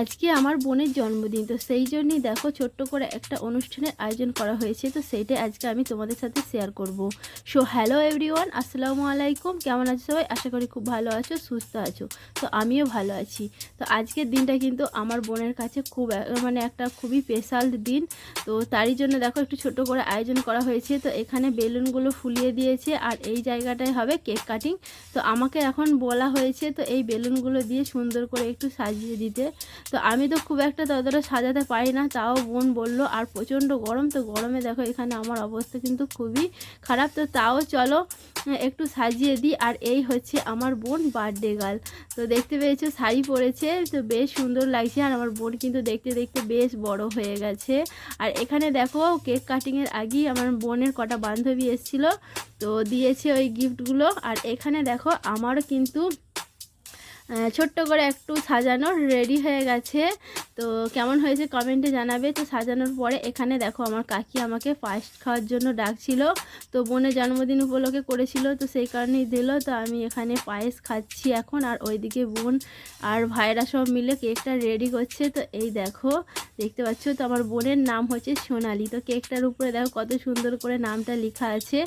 আজকে আমার বোনের জন্মদিন, তো সেই জন্যই দেখো ছোট্ট করে একটা অনুষ্ঠানের আয়োজন করা হয়েছে, তো সেইটাই আজকে আমি তোমাদের সাথে শেয়ার করব। সো হ্যালো এভরিওয়ান আসসালামু আলাইকুম, কেমন আছো সবাই? আশা করি খুব ভালো আছো, সুস্থ আছো, তো আমিও ভালো আছি। তো আজকের দিনটা কিন্তু আমার বোনের কাছে খুব মানে একটা খুবই স্পেশাল দিন, তো তারই জন্য দেখো একটু ছোট করে আয়োজন করা হয়েছে, তো এখানে বেলুনগুলো ফুলিয়ে দিয়েছে আর এই জায়গাটায় হবে কেক কাটিং তো আমাকে এখন বলা হয়েছে তো এই বেলুনগুলো দিয়ে সুন্দর করে একটু সাজিয়ে দিতে। তো আমি তো খুব একটা ততটা সাজাতে পারি না, তাও বোন বলল, আর প্রচণ্ড গরম, তো গরমে দেখো এখানে আমার অবস্থা কিন্তু খুবই খারাপ। তো তাও চলো, একটু সাজিয়ে দিই, আর এই হচ্ছে আমার বোন বার্থডে গার্ল তো দেখতে পেয়েছ শাড়ি পরেছে, তো বেশ সুন্দর লাগছে, আর আমার বোন কিন্তু দেখতে দেখতে বেশ বড় হয়ে গেছে। আর এখানে দেখো কেক কাটিংয়ের আগেই আমার বোনের কটা বান্ধবী এসেছিল, তো দিয়েছে ওই গিফটগুলো আর এখানে দেখো আমারও কিন্তু ছোট্ট করে একটু সাজানো রেডি হয়ে গেছে। তো কেমন হয়েছে কমেন্টে জানাবে। তো সাজানোর পরে এখানে দেখো আমার কাকি আমাকে ফার্স্ট খাওয়ার জন্য ডাকছিল। তো বোনের জন্মদিন উপলক্ষে করেছিল, তো সেই কারণেই দিল। তো আমি এখানে পায়েস খাচ্ছি এখন। আর ওইদিকে বোন আর ভাইরা সব মিলে কেকটা রেডি করছে। তো এই দেখো, দেখতে পাচ্ছ? তো আমার বোনের নাম হচ্ছে সোনালি। তো কেকটার উপরে দেখো কত সুন্দর করে নামটা লেখা আছে।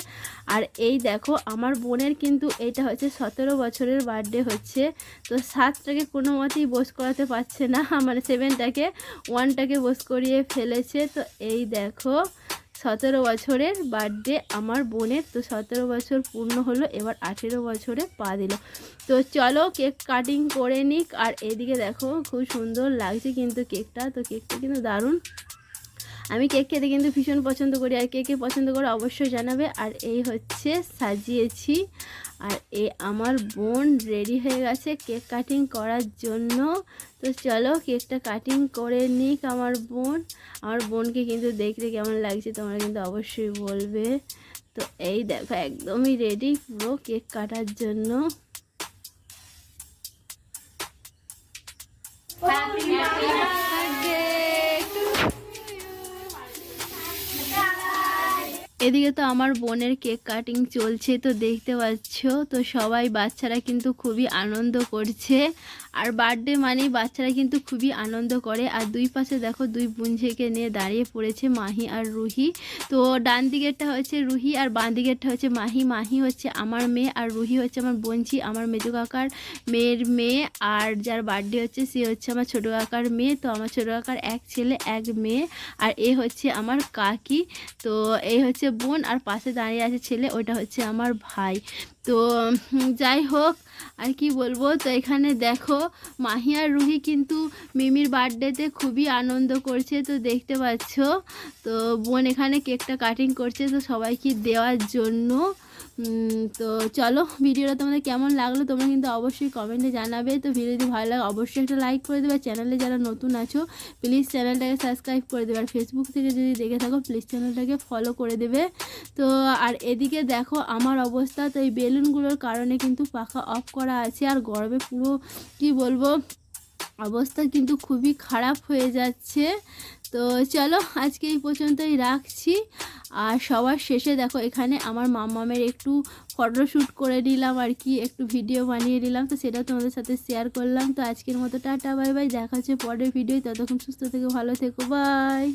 আর এই দেখো, আমার বোনের কিন্তু এটা হচ্ছে সতেরো বছরের বার্থডে হচ্ছে। তো সাতটাকে কোনো মতেই বোস করাতে পারছে না। মানে সেভেনটাকে ওয়ানটাকে বোস করিয়ে ফেলেছে। তো এই দেখো, সতেরো বছরের বার্থডে আমার বোনের। তো সতেরো বছর পূর্ণ হলো, এবার আঠেরো বছরে পা দিল। তো চলো কেক কাটিং করে নিক। আর এদিকে দেখো, খুব সুন্দর লাগছে কিন্তু কেকটা তো কেকটা কিন্তু দারুণ। আমি কেক খেতে কিন্তু ভীষণ পছন্দ করি। আর কে কে পছন্দ করে অবশ্যই জানাবে। আর এই হচ্ছে সাজিয়েছি আর এ আমার বোন রেডি হয়ে গেছে কেক কাটিং করার জন্য। তো চলো কেকটা কাটিং করে নিক আমার বোন। আমার বোনকে কিন্তু দেখতে কেমন লাগছে তোমরা কিন্তু অবশ্যই বলবে। তো এই দেখো একদমই রেডি পুরো কেক কাটার জন্য। এদিকে তো আমার বোনের কেক কাটিং চলছে, তো দেখতে পাচ্ছ। তো সবাই বাচ্চারা কিন্তু খুবই আনন্দ করছে। আর বার্থডে মানেই বাচ্চারা কিন্তু খুবই আনন্দ করে। আর দুই পাশে দেখো দুই বুনঝেকে নিয়ে দাঁড়িয়ে পড়েছে মাহি আর রুহি। তো ডান দিকেরটা হচ্ছে রুহি আর বাঁ দিকেরটা হচ্ছে মাহি। মাহি হচ্ছে আমার মেয়ে আর রুহি হচ্ছে আমার বোনঝি, আমার মেজো কাকার মেয়ের মেয়ে। আর যার বার্থডে হচ্ছে সে হচ্ছে আমার ছোটো কাকার মেয়ে। তো আমার ছোটো কাকার এক ছেলে, এক মেয়ে। আর এ হচ্ছে আমার কাকি। তো এই হচ্ছে বোন আর পাশে দাঁড়িয়ে আছে ছেলে ওটা হচ্ছে আমার ভাই। তো যাই হোক, আর কি বলব? তো এখানে দেখো, মাহি আর রুহি কিন্তু মিমির বার্থডেতে খুবই আনন্দ করছে, তো দেখতে পাচ্ছ? তো বোন এখানে কেকটা কাটিং করছে, তো সবাইকে দেওয়ার জন্য। তো চলো, ভিডিওটা তোমাদের কেমন লাগল তোমরা কিন্তু অবশ্যই কমেন্টে জানাবে। তো ভিডিও যদি ভালো লাগে অবশ্যই একটা লাইক করে দেবে। চ্যানেলে যারা নতুন আছো প্লিজ চ্যানেলটাকে সাবস্ক্রাইব করে দেবে। আর ফেসবুক থেকে যদি দেখে থাকো প্লিজ চ্যানেলটাকে ফলো করে দেবে। তো আর এদিকে দেখো আমার অবস্থা, তো এই বেলুনগুলোর কারণে কিন্তু পাখা অফ করা আছে আর গরমে পুরো, কি বলব, অবস্থা কিন্তু খুবই খারাপ হয়ে যাচ্ছে। তো চলো আজকে এই পর্যন্তই রাখছি। আর সবার শেষে দেখো এখানে আমার মামামের একটু ফটোশ্যুট করে নিলাম আর কি, একটু ভিডিও বানিয়ে নিলাম। তো সেটা তোমাদের সাথে শেয়ার করলাম। তো আজকের মতো টাটা বাই বাই দেখা হচ্ছে পরের ভিডিও ততক্ষণ সুস্থ থেকে, ভালো থেকো বাই